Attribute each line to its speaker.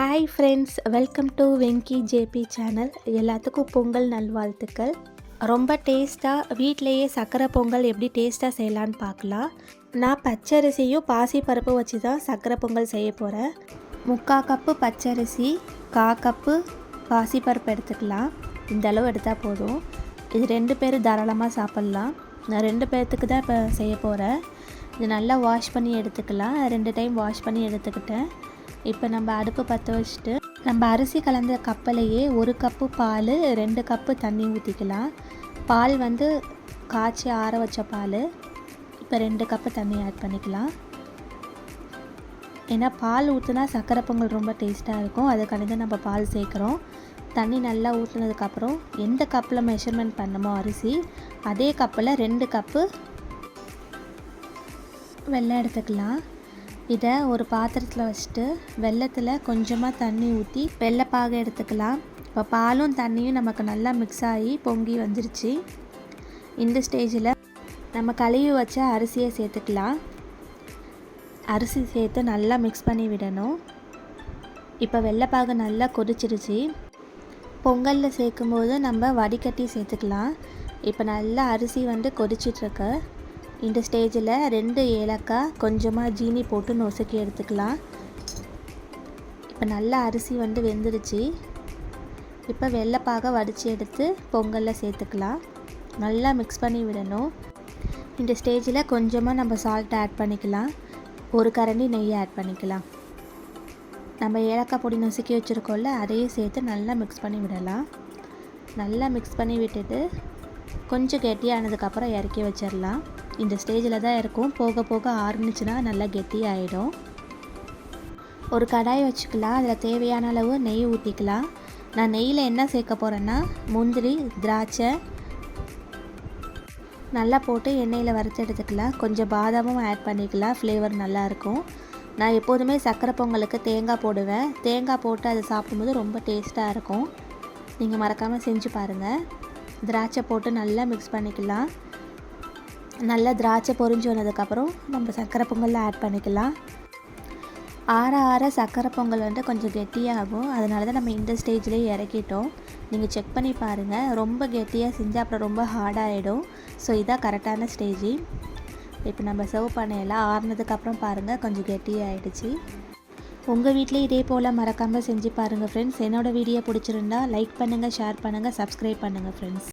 Speaker 1: Hi friends welcome to Venky JP channel எல்லாத்துக்கும் பொங்கல் நல்வாழ்த்துக்கள். ரொம்ப டேஸ்ட்டாக வீட்டிலையே சர்க்கரை பொங்கல் எப்படி டேஸ்ட்டாக செய்யலான்னு பார்க்கலாம். நான் பச்சரிசியும் பாசிப்பருப்பு வச்சு தான் சர்க்கரை பொங்கல் செய்ய போகிறேன் முக்கால் கப்பு பச்சரிசி கா கப்பு பாசிப்பருப்பு எடுத்துக்கலாம். இந்த அளவு எடுத்தால் போதும். இது ரெண்டு பேர் தாராளமாக சாப்பிட்லாம். நான் ரெண்டு பேர்த்துக்கு தான் இப்போ செய்ய போகிறேன் இது நல்லா வாஷ் பண்ணி எடுத்துக்கலாம். ரெண்டு டைம் வாஷ் பண்ணி எடுத்துக்கிட்டேன். இப்போ நம்ம அடுப்பு பற்ற வச்சுட்டு நம்ம அரிசி கலந்த கப்பலையே ஒரு கப்பு பால் ரெண்டு கப்பு தண்ணி ஊற்றிக்கலாம் பால் வந்து காய்ச்சி ஆற வச்ச பால் இப்போ ரெண்டு கப்பு தண்ணி ஆட் பண்ணிக்கலாம். ஏன்னா பால் ஊற்றுனா சக்கரை பொங்கல் ரொம்ப டேஸ்ட்டாக இருக்கும். அதுக்காண்டி தான் நம்ம பால் சேர்க்குறோம். தண்ணி நல்லா ஊற்றுனதுக்கப்புறம் எந்த கப்பில் மெஷர்மெண்ட் பண்ணமோ அரிசி அதே கப்பில் ரெண்டு கப்பு வெள்ளம் எடுத்துக்கலாம். இதை ஒரு பாத்திரத்தில் வச்சுட்டு வெள்ளத்தில் கொஞ்சமாக தண்ணி ஊற்றி வெள்ளைப்பாக எடுத்துக்கலாம். இப்போ பாலும் தண்ணியும் நமக்கு நல்லா மிக்ஸ் ஆகி பொங்கி வந்துருச்சு. இந்த ஸ்டேஜில் நம்ம கழுவி வச்ச அரிசியை சேர்த்துக்கலாம். அரிசி சேர்த்து நல்லா மிக்ஸ் பண்ணி விடணும். இப்போ வெள்ளைப்பாகு நல்லா கொதிச்சிருச்சு. பொங்கலில் சேர்க்கும்போது நம்ம வடிகட்டி சேர்த்துக்கலாம். இப்போ நல்லா அரிசி வந்து கொதிச்சிட்ருக்கு இந்த ஸ்டேஜில் ரெண்டு ஏலக்காய் கொஞ்சமாக ஜீனி போட்டு நொசுக்கி எடுத்துக்கலாம். இப்போ நல்லா அரிசி வந்து வெந்துடுச்சு. இப்போ வெள்ளைப்பாக வடித்து எடுத்து பொங்கலில் சேர்த்துக்கலாம். நல்லா மிக்ஸ் பண்ணி விடணும். இந்த ஸ்டேஜில் கொஞ்சமாக நம்ம சால்ட் ஆட் பண்ணிக்கலாம். ஒரு கரண்டி நெய் ஆட் பண்ணிக்கலாம். நம்ம ஏலக்காய் பொடி நசுக்கி வச்சுருக்கோம்ல அதையும் சேர்த்து நல்லா மிக்ஸ் பண்ணி விடலாம். நல்லா மிக்ஸ் பண்ணி விட்டுட்டு கொஞ்சம் கெட்டியானதுக்கப்புறம் இறக்கி வச்சிடலாம் இந்த ஸ்டேஜில் தான் இருக்கும். போக போக ஆரம்பிச்சுன்னா நல்லா கெட்டியாயிடும். ஒரு கடாய் வச்சுக்கலாம். அதில் தேவையான அளவு நெய் ஊற்றிக்கலாம் நான் நெய்யில் என்ன சேர்க்க போகிறேன்னா முந்திரி திராட்சை நல்லா போட்டு எண்ணெயில் வறுத்து எடுத்துக்கலாம். கொஞ்சம் பாதாமும் ஆட் பண்ணிக்கலாம். ஃப்ளேவர் நல்லாயிருக்கும் நான் எப்போதுமே சர்க்கரை பொங்கலுக்கு தேங்காய் போடுவேன். தேங்காய் போட்டு அதை சாப்பிடும்போது ரொம்ப டேஸ்ட்டாக இருக்கும். நீங்கள் மறக்காமல் செஞ்சு பாருங்கள் திராட்சை போட்டு நல்லா மிக்ஸ் பண்ணிக்கலாம். நல்லா திராட்சை பொறிஞ்சு வந்ததுக்கப்புறம் நம்ம சர்க்கரை பொங்கலில் ஆட் பண்ணிக்கலாம். ஆற ஆற சர்க்கரை பொங்கல் வந்து கொஞ்சம் கெட்டியாகும். அதனால தான் நம்ம இந்த ஸ்டேஜ்லேயே இறக்கிட்டோம். நீங்கள் செக் பண்ணி பாருங்கள் ரொம்ப கெட்டியாக செஞ்சால் அப்புறம் ரொம்ப ஹார்டாகிடும் ஸோ இதான் கரெக்டான ஸ்டேஜ் இப்போ நம்ம சர்வ் பண்ணையெல்லாம் ஆறுனதுக்கப்புறம் பாருங்கள் கொஞ்சம் கெட்டியாகிடுச்சு உங்கள் வீட்லேயும் இதே போல் மறக்காமல் செஞ்சு பாருங்கள் ஃப்ரெண்ட்ஸ் என்னோடய வீடியோ பிடிச்சிருந்தா லைக் பண்ணுங்கள் ஷேர் பண்ணுங்கள் சப்ஸ்கிரைப் பண்ணுங்கள் ஃப்ரெண்ட்ஸ்